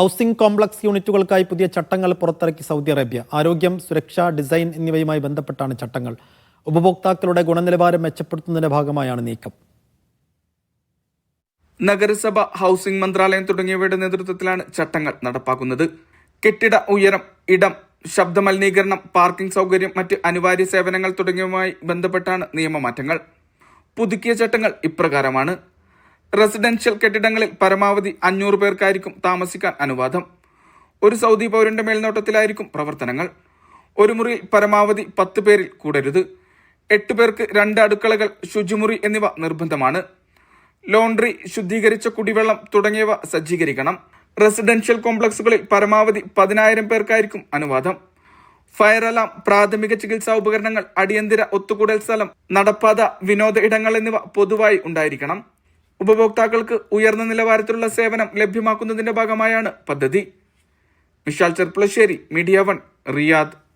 Housing complex യൂണിറ്റുകൾക്കായി പുതിയ ചട്ടങ്ങൾ പുറത്തിറക്കി സൗദി അറേബ്യ. ആരോഗ്യം സുരക്ഷ ഡിസൈൻ എന്നിവയുമായി ബന്ധപ്പെട്ടാണ് ചട്ടങ്ങൾ. ഉപഭോക്താക്കളുടെ ഗുണനിലവാരം മെച്ചപ്പെടുത്തുന്നതിന്റെ ഭാഗമായാണ് നീക്കം. നഗരസഭ ഹൗസിംഗ് മന്ത്രാലയം തുടങ്ങിയവയുടെ നേതൃത്വത്തിലാണ് ചട്ടങ്ങൾ നടപ്പാക്കുന്നത്. കെട്ടിട ഉയരം ഇടം ശബ്ദമലിനീകരണം പാർക്കിംഗ് സൗകര്യം മറ്റ് അനിവാര്യ സേവനങ്ങൾ തുടങ്ങിയവയുമായി ബന്ധപ്പെട്ടാണ് നിയമമാറ്റങ്ങൾ. പുതുക്കിയ ചട്ടങ്ങൾ ഇപ്രകാരമാണ്. റെസിഡൻഷ്യൽ കെട്ടിടങ്ങളിൽ പരമാവധി അഞ്ഞൂറ് പേർക്കായിരിക്കും താമസിക്കാൻ അനുവാദം. ഒരു സൗദി പൗരന്റെ മേൽനോട്ടത്തിലായിരിക്കും പ്രവർത്തനങ്ങൾ. ഒരു മുറി പരമാവധി പത്ത് പേരിൽ കൂടരുത്. എട്ട് പേർക്ക് രണ്ട് അടുക്കളകൾ ശുചിമുറി എന്നിവ നിർബന്ധമാണ്. ലോണ്ടറി ശുദ്ധീകരിച്ച കുടിവെള്ളം തുടങ്ങിയവ സജ്ജീകരിക്കണം. റെസിഡൻഷ്യൽ കോംപ്ലക്സുകളിൽ പരമാവധി പതിനായിരം പേർക്കായിരിക്കും അനുവാദം. ഫയർ അലാം പ്രാഥമിക ചികിത്സാ ഉപകരണങ്ങൾ അടിയന്തര ഒത്തുകൂടൽ സ്ഥലം നടപ്പാത വിനോദ ഇടങ്ങൾ എന്നിവ പൊതുവായി ഉണ്ടായിരിക്കണം. ഉപഭോക്താക്കൾക്ക് ഉയർന്ന നിലവാരത്തിലുള്ള സേവനം ലഭ്യമാക്കുന്നതിന്റെ ഭാഗമായാണ് പദ്ധതി. Vishal Cherpulassery media one Riyadh.